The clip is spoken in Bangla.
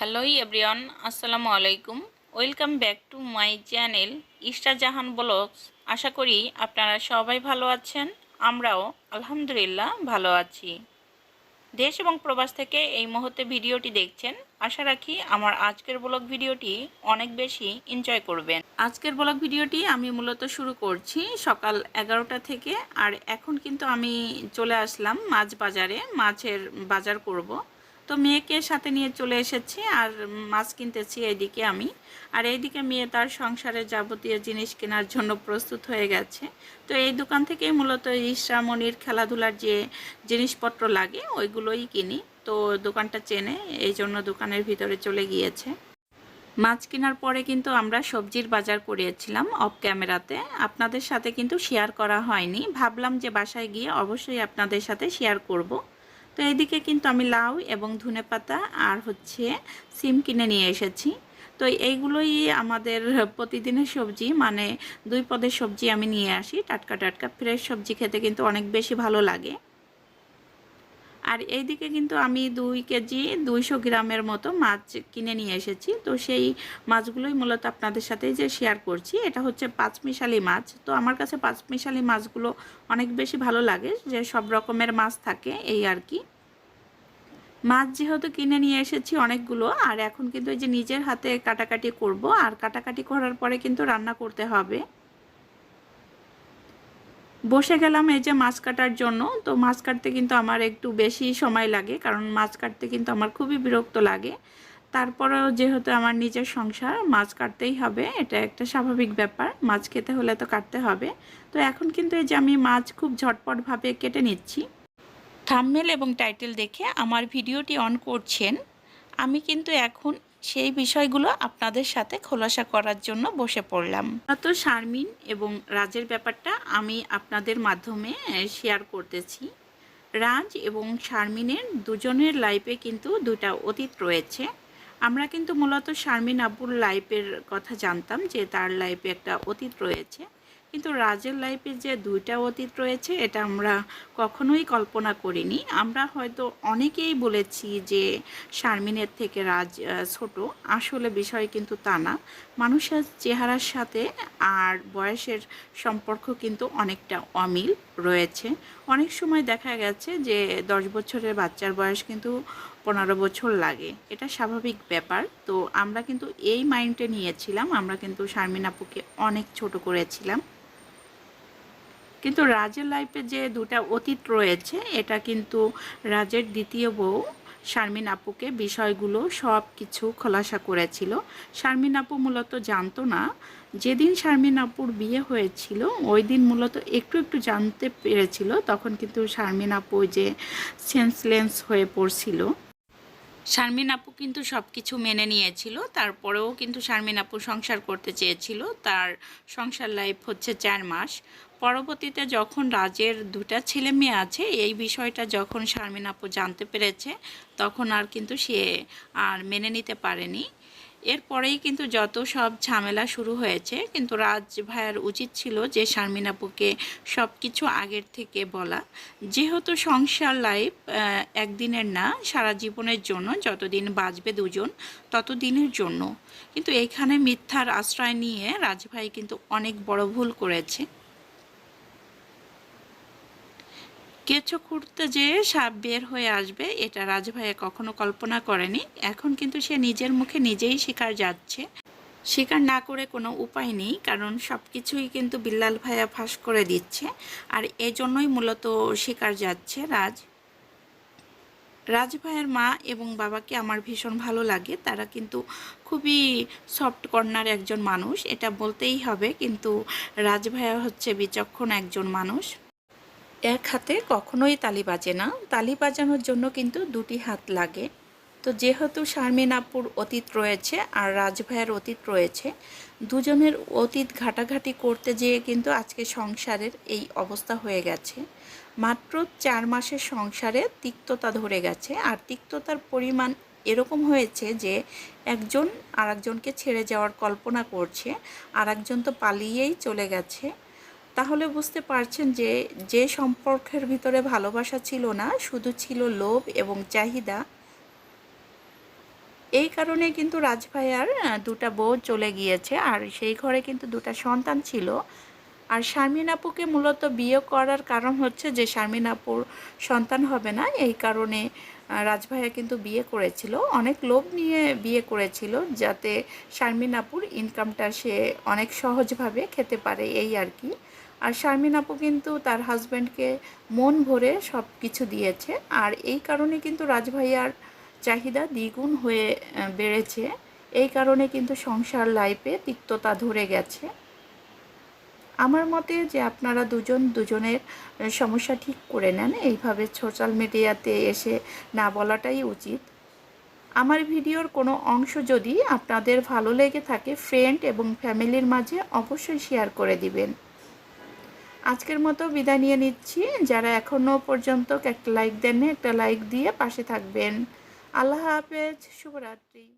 হ্যালো এভরিওয়ান আসসালামু আলাইকুম welcome back to my channel Istar Jahan blogs আশা করি আপনারা সবাই ভালো আছেন। আমরাও আলহামদুলিল্লাহ ভালো আছি। দেশ এবং প্রবাস থেকে এই মুহূর্তে ভিডিওটি দেখছেন। আশা রাখি আমার আজকের ব্লগ ভিডিওটি অনেক বেশি এনজয় করবেন। আজকের ব্লগ ভিডিওটি আমি মূলত শুরু করছি সকাল এগারোটা থেকে। আর এখন কিন্তু আমি চলে আসলাম মাছ বাজারে। মাছের বাজার করব। তো মেয়েকে সাথে নিয়ে চলে এসেছি আর মাছ কিনতেছি এইদিকে আমি। আর এইদিকে মেয়ে তার সংসারের যাবতীয় জিনিস কেনার জন্য প্রস্তুত হয়ে গেছে। তো এই দোকান থেকেই মূলত ইসরামণির খেলাধুলার যে জিনিসপত্র লাগে, ওইগুলোই কিনি। তো দোকানটা চেনে, এই জন্য দোকানের ভিতরে চলে গিয়েছে। মাছ কেনার পরে কিন্তু আমরা সবজির বাজার করিয়েছিলাম অফ ক্যামেরাতে। আপনাদের সাথে কিন্তু শেয়ার করা হয়নি। ভাবলাম যে বাসায় গিয়ে অবশ্যই আপনাদের সাথে শেয়ার করব। তো এইদিকে কিন্তু আমি লাউ এবং ধনে পাতা আর হচ্ছে সিম কিনে নিয়ে এসেছি। তো এইগুলোই আমাদের প্রতিদিনের সবজি মানে দুই পদের সবজি আমি নিয়ে আসি, টাটকা টাটকা। ফ্রেশ সবজি খেতে কিন্তু অনেক বেশি ভালো লাগে। আর এইদিকে কিন্তু আমি দুই কেজি, দুইশো গ্রামের মতো মাছ কিনে নিয়ে এসেছি। তো সেই মাছগুলোই মূলত আপনাদের সাথে যে শেয়ার করছি, এটা হচ্ছে পাঁচমিশালি মাছ। তো আমার কাছে পাঁচমিশালি মাছগুলো অনেক বেশি ভালো লাগে, যে সব রকমের মাছ থাকে এই আর কি। মাছ যেহেতু কিনে নিয়ে এসেছি অনেকগুলো, আর এখন কিন্তু এই যে নিজের হাতে কাটাকাটি করব, আর কাটাকাটি করার পরে কিন্তু রান্না করতে হবে। বসে গেলাম এই যে মাছ কাটার জন্য, তো মাছ কাটতে কিন্তু আমার একটু বেশি সময় লাগে, কারণ মাছ কাটতে কিন্তু আমার খুবই বিরক্ত লাগে। তারপরেও যেহেতু আমার নিজের সংসার, মাছ কাটতেই হবে, এটা একটা স্বাভাবিক ব্যাপার, মাছ খেতে হলে তো কাটতে হবে। তো এখন কিন্তু এই যে আমি মাছ খুব ঝটপটভাবে কেটে নিচ্ছি। থামমেল এবং টাইটেল দেখে আমার ভিডিওটি অন করছেন, আমি কিন্তু এখন সেই বিষয়গুলো আপনাদের সাথে খোলাসা করার জন্য বসে পড়লাম। তো শারমিন এবং রাজের ব্যাপারটা আমি আপনাদের মাধ্যমে শেয়ার করতেছি। রাজ এবং শারমিনের দুজনের লাইফে কিন্তু দুটা অতীত রয়েছে। আমরা কিন্তু মূলত শারমিন আব্বুর লাইফের কথা জানতাম যে তার লাইফে একটা অতীত রয়েছে। কিন্তু রাজের লাইফে যে দুইটা অতীত রয়েছে, এটা আমরা কখনোই কল্পনা করিনি। আমরা হয়তো অনেকেই বলেছি যে শারমিনের থেকে রাজ ছোট। আসলে বিষয় কিন্তু তা না। মানুষের চেহারার সাথে আর বয়সের সম্পর্ক কিন্তু অনেকটা অমিল রয়েছে। অনেক সময় দেখা গেছে যে দশ বছরের বাচ্চার বয়স কিন্তু পনেরো বছর লাগে। এটা স্বাভাবিক ব্যাপার। তো আমরা কিন্তু এই মাইন্ডে নিয়েছিলাম। আমরা কিন্তু শারমিন আপুকে অনেক ছোট করেছিলাম। কিন্তু রাজের লাইফে যে দুটা অতীত রয়েছে, এটা কিন্তু রাজের দ্বিতীয় বউ শারমিন আপুকে বিষয়গুলো সব কিছু খোলাসা করেছিল। শারমিন আপু মূলত জানতো না, যেদিন শারমিন আপুর বিয়ে হয়েছিল, ওই দিন মূলত একটু একটু জানতে পেরেছিল, তখন কিন্তু শারমিন আপু যে সেন্সলেন্স হয়ে পড়ছিল। শারমিন আপু কিন্তু সব কিছু মেনে নিয়েছিল, তারপরেও কিন্তু শারমিন আপু সংসার করতে চেয়েছিল, তার সংসার লাইফ হচ্ছে চার মাস। পরবর্তীতে যখন রাজের দুটা ছেলে মেয়ে আছে, এই বিষয়টা যখন শারমিন আপু জানতে পেরেছে, তখন আর কিন্তু সে আর মেনে নিতে পারেনি। এরপরেই কিন্তু যত সব ঝামেলা শুরু হয়েছে, কিন্তু রাজ ভাইয়ের উচিত ছিল যে শারমিন আপুকে সব কিছু আগের থেকে বলা। যেহেতু সংসার লাইফ একদিনের না, সারা জীবনের জন্য, যতদিন বাঁচবে দুজন, ততদিনের জন্য। কিন্তু এখানে মিথ্যার আশ্রয় নিয়ে রাজভাই কিন্তু অনেক বড় ভুল করেছে। কেঁচো খুঁড়তে যে সাপ বের হয়ে আসবে, এটা রাজভাইয়া কখনো কল্পনা করেনি। এখন কিন্তু সে নিজের মুখে নিজেই শিকার যাচ্ছে। স্বীকার না করে কোনো উপায় নেই, কারণ সব কিছুই কিন্তু বিল্লাল ভাইয়া ফাঁস করে দিচ্ছে। আর এজন্যই মূলত শিকার যাচ্ছে রাজ। রাজ ভাইয়ের মা এবং বাবাকে আমার ভীষণ ভালো লাগে। তারা কিন্তু খুবই সফট কর্নার একজন মানুষ, এটা বলতেই হবে। কিন্তু রাজ ভাইয়া হচ্ছে বিচক্ষণ একজন মানুষ। এক হাতে কখনোই তালি বাজে না। তালি বাজানোর জন্য কিন্তু দুটি হাত লাগে। তো যেহেতু শারমিন আপুর অতীত রয়েছে আর রাজভাইয়ের অতীত রয়েছে, দুজনের অতীত ঘাটাঘাটি করতে যেয়ে কিন্তু আজকে সংসারের এই অবস্থা হয়ে গেছে। মাত্র চার মাসের সংসারে তিক্ততা ধরে গেছে আর তিক্ততার পরিমাণ এরকম হয়েছে যে একজন আরেকজনকে ছেড়ে যাওয়ার কল্পনা করছে, আরেকজন তো পালিয়েই চলে গেছে। তাহলে বুঝতে পারছেন যে যে সম্পর্কের ভিতরে ভালোবাসা ছিল না, শুধু ছিল লোভ এবং চাহিদা। এই কারণে কিন্তু রাজভাইয়ার দুটা বউ চলে গিয়েছে, আর সেই ঘরে কিন্তু দুটা সন্তান ছিল। আর শারমিন আপুকে মূলত বিয়ে করার কারণ হচ্ছে যে, শারমিন আপুর সন্তান হবে না, এই কারণে রাজভাইয়া কিন্তু বিয়ে করেছিল। অনেক লোভ নিয়ে বিয়ে করেছিল, যাতে শারমিন আপুর ইনকামটা সে অনেক সহজভাবে খেতে পারে, এই আর কি। আর শারমিন আপু কিন্তু তার হাজব্যান্ডকে মন ভরে সব কিছু দিয়েছে। আর এই কারণে কিন্তু রাজভাইয়ার চাহিদা দ্বিগুণ হয়ে বেড়েছে। এই কারণে কিন্তু সংসার লাইফে তিক্ততা ধরে গেছে। আমার মতে যে আপনারা দুজন দুজনের সমস্যা ঠিক করে নেন। এইভাবে সোশ্যাল মিডিয়াতে এসে না বলাটাই উচিত। আমার ভিডিওর কোনো অংশ যদি আপনাদের ভালো লেগে থাকে ফ্রেন্ড এবং ফ্যামিলির মাঝে অবশ্যই শেয়ার করে দিবেন। আজকের মতো বিদায় নিয়ে নিচ্ছি। যারা এখনও পর্যন্ত একটা লাইক দেননি, একটা লাইক দিয়ে পাশে থাকবেন। আল্লাহ হাফেজ, শুভরাত্রি।